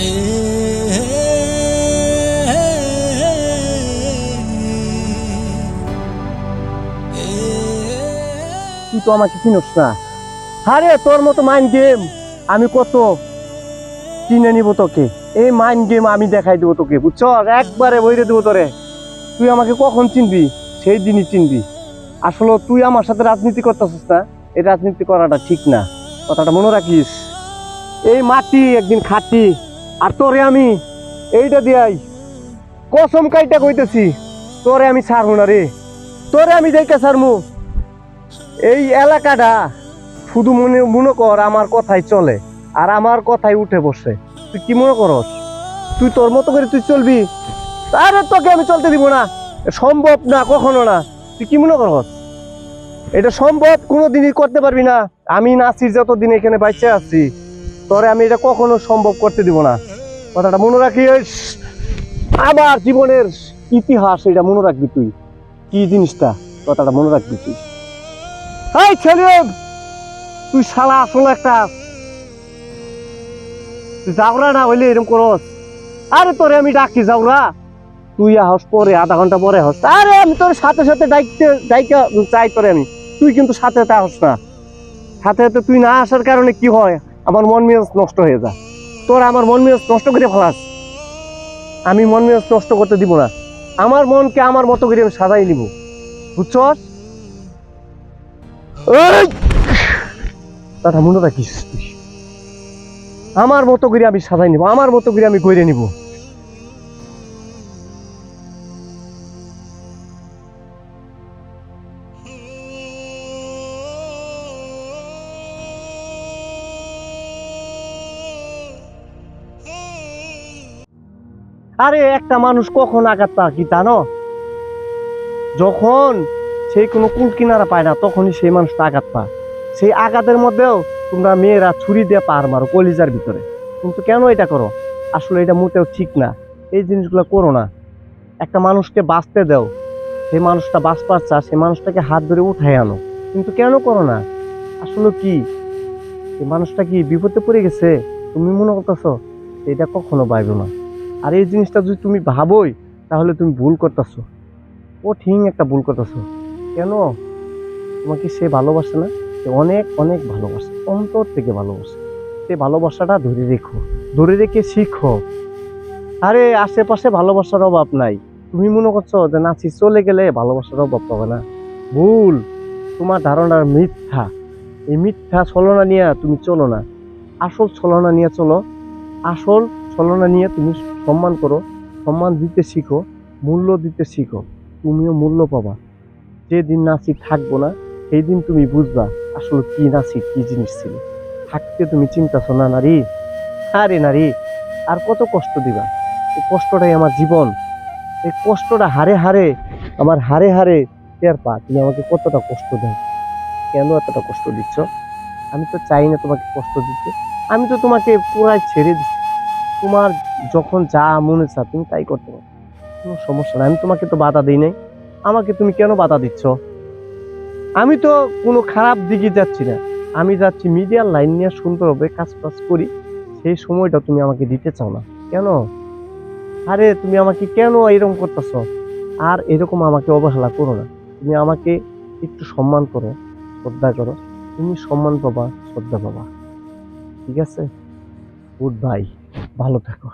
তুই তো আমাকে চিনস না। আরে, তোর মতো মাইন্ড গেম আমি কত কিনে নিব তোকে? এই মাইন্ড গেম আমি দেখাই দেবো তোকে, বুঝছ? একবারে বইরে দেবো তোরে। তুই আমাকে কখন চিনবি? সেই দিনই চিনবি। আসলে তুই আমার সাথে রাজনীতি করতেছিস না, এই রাজনীতি করাটা ঠিক না। কথাটা মনে রাখিস? এই মাটি একদিন খাটি আর তোরে আমি এইটা দিয়াই, কসম কাইটা কইতেছি, তোরে আমি ছাড়বো না রে। তোরে আমি দেখে ছাড়মু, এই এলাকাটা শুধু মনে মনে কর আমার কথাই চলে, আর আমার কথাই উঠে বসে। তুই কি মনে করস? তুই তোর মতো করে তুই চলবি? আরে তোকে আমি চলতে দিব না। সম্ভব না, কখনো না। তুই কি মনে করস? এটা সম্ভব কোনোদিনই করতে পারবি না। আমি নাসির যতদিন এখানে বাইচে আছি তোরে আমি এটা কখনো সম্ভব করতে দিব না। কথাটা মনে রাখিস? আমার জীবনের ইতিহাস এটা মনে রাখবি তুই। কি জিনিসটা? কথাটা মনে রাখবি তুই। এই ছেলে, তুই শালা আসলে একটা। যাওরা না হইলে এরকম করস। আরে তোরে আমি ডাকি যাওরা। তুই আহস পরে, আধা ঘণ্টা পরে হস আরে আমি তোর সাথে সাথে ডাইতে ডাইকা চাই তোরে আমি। তুই কিন্তু সাথে সাথে আহস না। সাথে সাথে তুই না আসার কারণে কি হয়? আমার মন মেজাজ নষ্ট হয়ে যা তোর আমার মন মেজাজ নষ্ট করে ফেলাস। আমি মন মেজাজ নষ্ট করতে দিব না। আমার মনকে আমার মতো করে আমি সাজাই নিব। বুঝছ দাদা মনে রাখিস আমার মতো করে আমি সাজাই নিব। আমার মতো করে আমি গড়ে নিব। আরে, একটা মানুষ কখন আঘাত পায় কি জানো? যখন সেই কোনো কুল কিনারা পায় না, তখনই সেই মানুষটা আঘাত পায়। সেই আঘাতের মধ্যেও তোমরা মেয়েরা ছুরি দিয়ে পার মারো কলিজার ভিতরে। কিন্তু কেন এটা করো? আসলে এটা মোটেও ঠিক না। এই জিনিসগুলো করো না। একটা মানুষকে বাঁচতে দাও। সেই মানুষটা বাঁচবার চা সেই মানুষটাকে হাত ধরে উঠাই আনো। কিন্তু কেন করো না? আসলে কি? সেই মানুষটা কি বিপদে পড়ে গেছে? তুমি মনে করতেছো, এটা কখনো পাইবে না। আর এই জিনিসটা যদি তুমি ভাবোই, তাহলে তুমি ভুল করতেছো। ঠিক একটা ভুল করতেছো। কেন? তোমাকে সে ভালোবাসে না, সে অনেক অনেক ভালোবাসে, অন্তর থেকে ভালোবাসে। সে ভালোবাসাটা ধরে রেখো, ধরে রেখে শিখো। আরে, আশেপাশে ভালোবাসার অভাব নাই। তুমি মনে করছ যে, নাচি চলে গেলে ভালোবাসার অভাব পাবে না। ভুল। তোমার ধারণার মিথ্যা। এই মিথ্যা ছলনা নিয়ে তুমি চলো না। আসল ছলনা নিয়ে চলো। আসল ছলনা নিয়ে তুমি সম্মান করো, সম্মান দিতে শিখো, মূল্য দিতে শিখো, তুমিও মূল্য পাবা। যেদিন নাচি থাকব না সেই দিন তুমি বুঝবা আসলে কি নাচি কি জিনিস ছিল। থাকতে তুমি চিন্তাছো, না নারী, আরে নারী, আর কত কষ্ট দিবা? এই কষ্টটাই আমার জীবন। এই কষ্টটা হারে হারে, আমার হারে হারে টের পা। তুমি আমাকে কতটা কষ্ট দেয় কেন এতটা কষ্ট দিচ্ছ? আমি তো চাই না তোমাকে কষ্ট দিতে। আমি তো তোমাকে পুরাই ছেড়ে দিচ্ছি। তোমার যখন যা মনে চা তুমি তাই করতে পারো। কোনো সমস্যা নাই। আমি তোমাকে তো বাধা দিই নাই। আমাকে তুমি কেন বাধা দিচ্ছ? আমি তো কোনো খারাপ দিকে যাচ্ছি না। আমি যাচ্ছি মিডিয়ার লাইন নিয়ে সুন্দরভাবে কাজ কাজ করি। সেই সময়টা তুমি আমাকে দিতে চাও না। কেন? আরে, তুমি আমাকে কেন এরকম করতেছ? আর এরকম আমাকে অবহেলা করো না। তুমি আমাকে একটু সম্মান করো, শ্রদ্ধা করো। তুমি সম্মান পাবা, শ্রদ্ধা পাবা। ঠিক আছে? Good bye. ভালো থাকো।